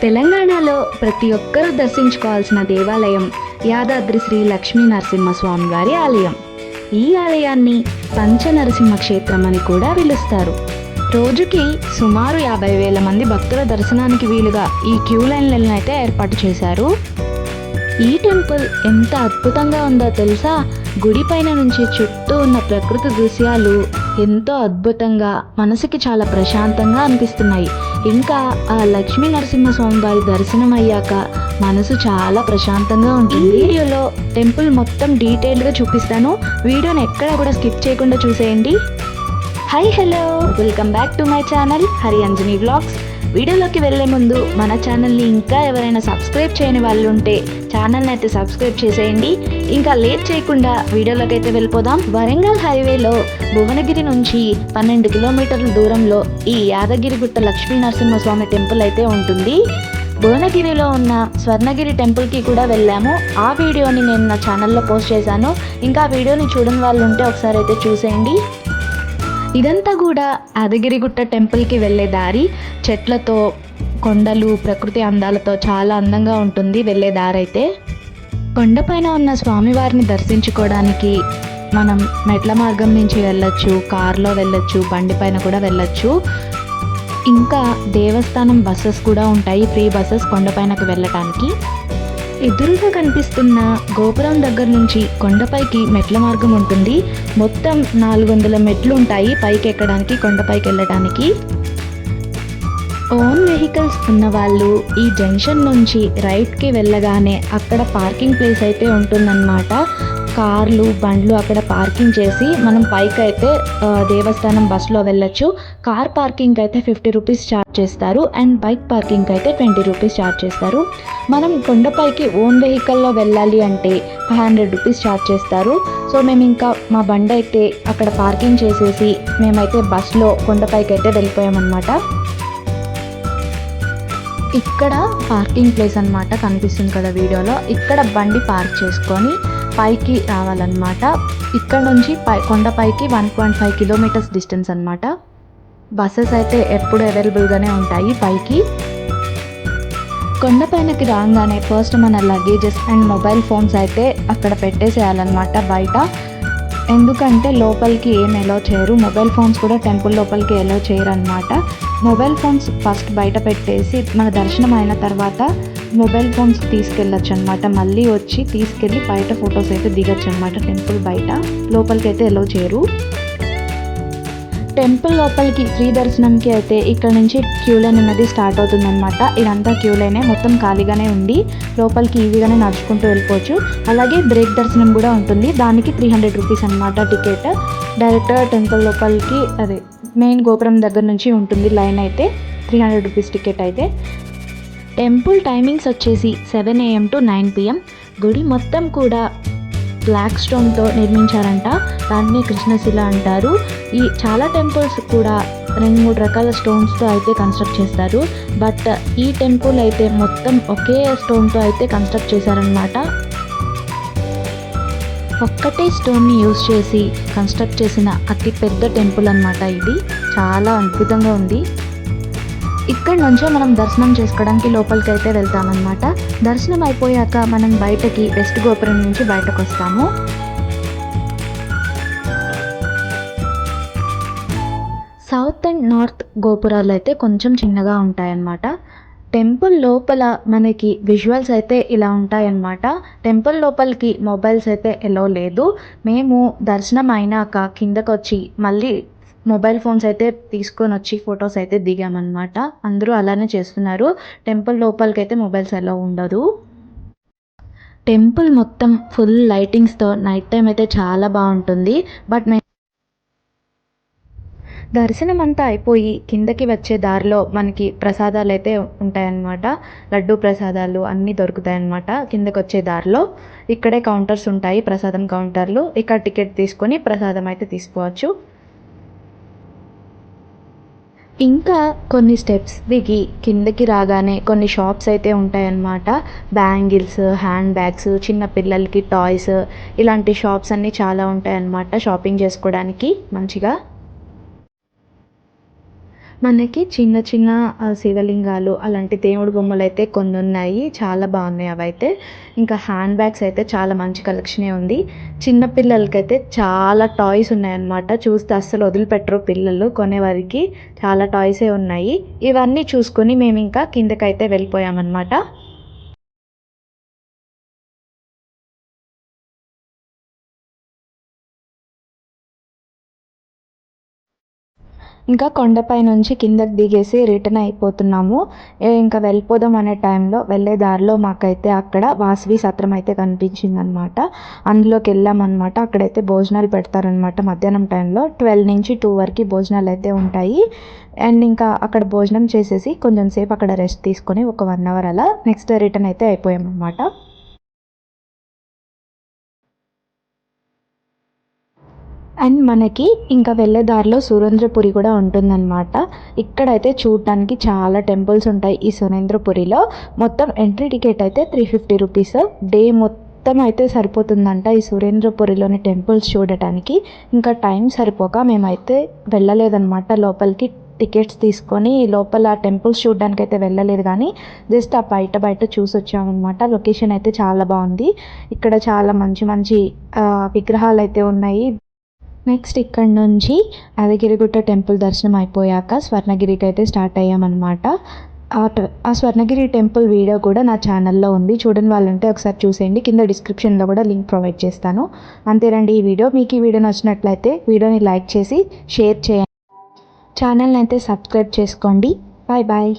తెలంగాణలో ప్రతి ఒక్కరూ దర్శించుకోవాల్సిన దేవాలయం యాదాద్రి శ్రీ లక్ష్మీ నరసింహస్వామి వారి ఆలయం. ఈ ఆలయాన్ని పంచనరసింహ క్షేత్రం అని కూడా పిలుస్తారు. రోజుకి సుమారు యాభై వేల మంది భక్తుల దర్శనానికి వీలుగా ఈ క్యూ లైన్లను అయితే ఏర్పాటు చేశారు. ఈ టెంపుల్ ఎంత అద్భుతంగా ఉందో తెలుసా? గుడి పైన నుంచి చుట్టూ ఉన్న ప్రకృతి దృశ్యాలు ఎంతో అద్భుతంగా మనసుకి చాలా ప్రశాంతంగా అనిపిస్తున్నాయి. ఇంకా ఆ లక్ష్మీ నరసింహస్వామి వారి దర్శనం అయ్యాక మనసు చాలా ప్రశాంతంగా ఉంటుంది. వీడియోలో టెంపుల్ మొత్తం డీటెయిల్గా చూపిస్తాను. వీడియోని ఎక్కడ కూడా స్కిప్ చేయకుండా చూసేయండి. Hi hello welcome back to my channel Hari Anjani vlogs వీడియోలోకి వెళ్ళే ముందు మన ఛానల్ని ఇంకా ఎవరైనా సబ్స్క్రైబ్ చేయని వాళ్ళు ఉంటే ఛానల్ని అయితే సబ్స్క్రైబ్ చేసేయండి. ఇంకా లేట్ చేయకుండా వీడియోలోకి అయితే వెళ్ళిపోదాం. వరంగల్ హైవేలో భువనగిరి నుంచి పన్నెండు కిలోమీటర్ల దూరంలో ఈ యాదగిరిగుట్ట లక్ష్మీ నరసింహస్వామి టెంపుల్ అయితే ఉంటుంది. భువనగిరిలో ఉన్న స్వర్ణగిరి టెంపుల్కి కూడా వెళ్ళాము. ఆ వీడియోని నేను నా ఛానల్లో పోస్ట్ చేశాను. ఇంకా ఆ వీడియోని చూడని వాళ్ళు ఉంటే ఒకసారి అయితే చూసేయండి. ఇదంతా కూడా యాదగిరిగుట్ట టెంపుల్కి వెళ్ళే దారి. చెట్లతో కొండలు ప్రకృతి అందాలతో చాలా అందంగా ఉంటుంది వెళ్ళే దారి అయితే కొండపైన ఉన్న స్వామివారిని దర్శించుకోవడానికి మనం మెట్ల మార్గం నుంచి వెళ్ళొచ్చు కారులో వెళ్ళొచ్చు బండి పైన కూడా వెళ్ళొచ్చు. ఇంకా దేవస్థానం బస్సెస్ కూడా ఉంటాయి ఫ్రీ బస్సెస్ కొండపైనకు వెళ్ళటానికి. ఎదురుగా కనిపిస్తున్న గోపురం దగ్గర నుంచి కొండపైకి మెట్ల మార్గం ఉంటుంది. మొత్తం నాలుగు వందల మెట్లు ఉంటాయి పైకి ఎక్కడానికి కొండపైకి వెళ్ళడానికి ఓన్ వెహికల్స్ ఉన్న వాళ్ళు ఈ జంక్షన్ నుంచి రైట్కి వెళ్ళగానే అక్కడ పార్కింగ్ ప్లేస్ అయితే ఉంటుందన్నమాట. కార్లు బండ్లు అక్కడ పార్కింగ్ చేసి మనం పైకి అయితే దేవస్థానం బస్సులో వెళ్ళొచ్చు. కార్ పార్కింగ్ అయితే ఫిఫ్టీ రూపీస్ ఛార్జ్ చేస్తారు అండ్ బైక్ పార్కింగ్ అయితే ట్వంటీ రూపీస్ ఛార్జ్ చేస్తారు. మనం కొండపైకి ఓన్ వెహికల్లో వెళ్ళాలి అంటే ఫైవ్ హండ్రెడ్ రూపీస్ ఛార్జ్ చేస్తారు. సో మేము ఇంకా మా బండి అయితే అక్కడ పార్కింగ్ చేసేసి మేమైతే బస్లో కొండపైకి అయితే వెళ్ళిపోయామన్నమాట. ఇక్కడ పార్కింగ్ ప్లేస్ అన్నమాట కనిపిస్తుంది కదా వీడియోలో. ఇక్కడ బండి పార్క్ చేసుకొని పైకి రావాలన్నమాట. ఇక్కడ నుంచి పై కొండపైకి one point five kilometres distance అనమాట బస్సెస్ అయితే ఎప్పుడు అవైలబుల్గానే ఉంటాయి పైకి. కొండపైనకి రాగానే ఫస్ట్ మన లగేజెస్ అండ్ మొబైల్ ఫోన్స్ అయితే అక్కడ పెట్టేసేయాలన్నమాట బయట. ఎందుకంటే లోపలికి ఏం ఎలో చేయరు. మొబైల్ ఫోన్స్ కూడా టెంపుల్ లోపలికి ఎలో చేయరు అనమాట మొబైల్ ఫోన్స్ ఫస్ట్ బయట పెట్టేసి మన దర్శనం అయిన తర్వాత మొబైల్ ఫోన్స్ తీసుకెళ్ళచ్చు అనమాట మళ్ళీ వచ్చి తీసుకెళ్ళి బయట ఫొటోస్ అయితే దిగచ్చు అనమాట టెంపుల్ బయట. లోపలికి అయితే ఎలో చేయరు. టెంపుల్ లోపలికి ఫ్రీ దర్శనంకి అయితే ఇక్కడ నుంచి క్యూ లైన్ అనేది స్టార్ట్ అవుతుంది అనమాట ఇదంతా క్యూ లైనే మొత్తం ఖాళీగానే ఉంది. లోపలికి ఈజీగానే నడుచుకుంటూ వెళ్ళిపోవచ్చు. అలాగే బ్రేక్ దర్శనం కూడా ఉంటుంది. దానికి త్రీ హండ్రెడ్ రూపీస్ అనమాట టికెట్ డైరెక్ట్ టెంపుల్ లోపలికి అదే మెయిన్ గోపురం దగ్గర నుంచి ఉంటుంది లైన్ అయితే. త్రీ హండ్రెడ్ రూపీస్ టికెట్ అయితే. టెంపుల్ టైమింగ్స్ వచ్చేసి seven AM to nine PM గుడి మొత్తం కూడా బ్లాక్ స్టోన్తో నిర్మించారంట. దాన్ని కృష్ణశిల అంటారు. ఈ చాలా టెంపుల్స్ కూడా రెండు మూడు రకాల స్టోన్స్తో అయితే కన్స్ట్రక్ట్ చేస్తారు. బట్ ఈ టెంపుల్ అయితే మొత్తం ఒకే స్టోన్తో అయితే కన్స్ట్రక్ట్ చేశారనమాట ఒక్కటే స్టోన్ని యూజ్ చేసి కన్స్ట్రక్ట్ చేసిన అతి పెద్ద టెంపుల్ అన్నమాట ఇది. చాలా అద్భుతంగా ఉంది. ఇక్కడ నుంచే మనం దర్శనం చేసుకోవడానికి లోపలికి అయితే వెళ్తామన్నమాట. దర్శనం అయిపోయాక మనం బయటకి వెస్ట్ గోపురం నుంచి బయటకు వస్తాము సౌత్ అండ్ నార్త్ గోపురాలు అయితే కొంచెం చిన్నగా ఉంటాయన్నమాట. టెంపుల్ లోపల మనకి విజువల్స్ అయితే ఇలా ఉంటాయన్నమాట. టెంపుల్ లోపలికి మొబైల్స్ అయితే ఎలో లేదు. మేము దర్శనం అయినాక కిందకు వచ్చి మళ్ళీ మొబైల్ ఫోన్స్ అయితే తీసుకొని వచ్చి ఫొటోస్ అయితే దిగామన్నమాట. అందరూ అలానే చేస్తున్నారు. టెంపుల్ లోపలికి అయితే మొబైల్స్ ఎలా ఉండదు. టెంపుల్ మొత్తం ఫుల్ లైటింగ్స్తో నైట్ టైం అయితే చాలా బాగుంటుంది. బట్ మేము దర్శనం అంతా అయిపోయి కిందకి వచ్చే దారిలో మనకి ప్రసాదాలు అయితే ఉంటాయన్నమాట. లడ్డు ప్రసాదాలు అన్నీ దొరుకుతాయన్నమాట కిందకి వచ్చే దారిలో. ఇక్కడే కౌంటర్స్ ఉంటాయి ప్రసాదం కౌంటర్లు. ఇక్కడ టికెట్ తీసుకొని ప్రసాదం అయితే తీసుకోవచ్చు. ఇంకా కొన్ని స్టెప్స్ దిగి కిందకి రాగానే కొన్ని షాప్స్ అయితే ఉంటాయన్నమాట. బ్యాంగిల్స్ హ్యాండ్ బ్యాగ్స్ చిన్న పిల్లలకి టాయ్స్ ఇలాంటి షాప్స్ అన్నీ చాలా ఉంటాయన్నమాట షాపింగ్ చేసుకోవడానికి. మంచిగా మనకి చిన్న చిన్న శివలింగాలు అలాంటి దేవుడి బొమ్మలు అయితే కొన్ని ఉన్నాయి చాలా బాగున్నాయి అవైతే. ఇంకా హ్యాండ్ బ్యాగ్స్ అయితే చాలా మంచి కలెక్షనే ఉంది. చిన్న పిల్లలకైతే చాలా టాయ్స్ ఉన్నాయన్నమాట. చూస్తే అస్సలు వదిలిపెట్టరు పిల్లలు కొనేవారికి. చాలా టాయ్సే ఉన్నాయి. ఇవన్నీ చూసుకొని మేము ఇంకా కిందకైతే వెళ్ళిపోయామన్నమాట. ఇంకా కొండపై నుంచి కిందకి దిగేసి రిటర్న్ అయిపోతున్నాము. ఇంకా వెళ్ళిపోదాం అనే టైంలో వెళ్ళే దారిలో మాకైతే అక్కడ వాసవి సత్రం అయితే కనిపించింది అనమాట అందులోకి వెళ్ళామన్నమాట అక్కడైతే భోజనాలు పెడతారనమాట మధ్యాహ్నం టైంలో. ట్వెల్వ్ నుంచి టూ వరకు భోజనాలు అయితే ఉంటాయి. అండ్ ఇంకా అక్కడ భోజనం చేసేసి కొంచెం సేపు అక్కడ రెస్ట్ తీసుకొని ఒక వన్ అవర్ అలా నెక్స్ట్ రిటర్న్ అయితే అయిపోయామన్నమాట అండ్ మనకి ఇంకా వెళ్ళే దారిలో సురేంద్రపురి కూడా ఉంటుందన్నమాట. ఇక్కడైతే చూడటానికి చాలా టెంపుల్స్ ఉంటాయి ఈ సురేంద్రపురిలో. మొత్తం ఎంట్రీ టికెట్ అయితే త్రీ ఫిఫ్టీ రూపీస్ డే మొత్తం అయితే సరిపోతుందంట ఈ సురేంద్రపురిలోని టెంపుల్స్ చూడటానికి. ఇంకా టైం సరిపోక మేమైతే వెళ్ళలేదన్నమాట. లోపలికి టికెట్స్ తీసుకొని లోపల టెంపుల్స్ చూడడానికి అయితే వెళ్ళలేదు కానీ జస్ట్ ఆ బయట బయట చూసి వచ్చామన్నమాట లొకేషన్ అయితే చాలా బాగుంది. ఇక్కడ చాలా మంచి మంచి విగ్రహాలు అయితే ఉన్నాయి. నెక్స్ట్ ఇక్కడ నుంచి యాదగిరిగుట్ట టెంపుల్ దర్శనం అయిపోయాక స్వర్ణగిరికి అయితే స్టార్ట్ అయ్యామన్నమాట. ఆ ఆ స్వర్ణగిరి టెంపుల్ వీడియో కూడా నా ఛానల్లో ఉంది. చూడని వాళ్ళంటే ఒకసారి చూసేయండి. కింద డిస్క్రిప్షన్లో కూడా లింక్ ప్రొవైడ్ చేస్తాను. అంతేనండి ఈ వీడియో. మీకు ఈ వీడియో నచ్చినట్లయితే వీడియోని లైక్ చేసి షేర్ చేయండి. ఛానల్ని అయితే సబ్స్క్రైబ్ చేసుకోండి. Bye bye.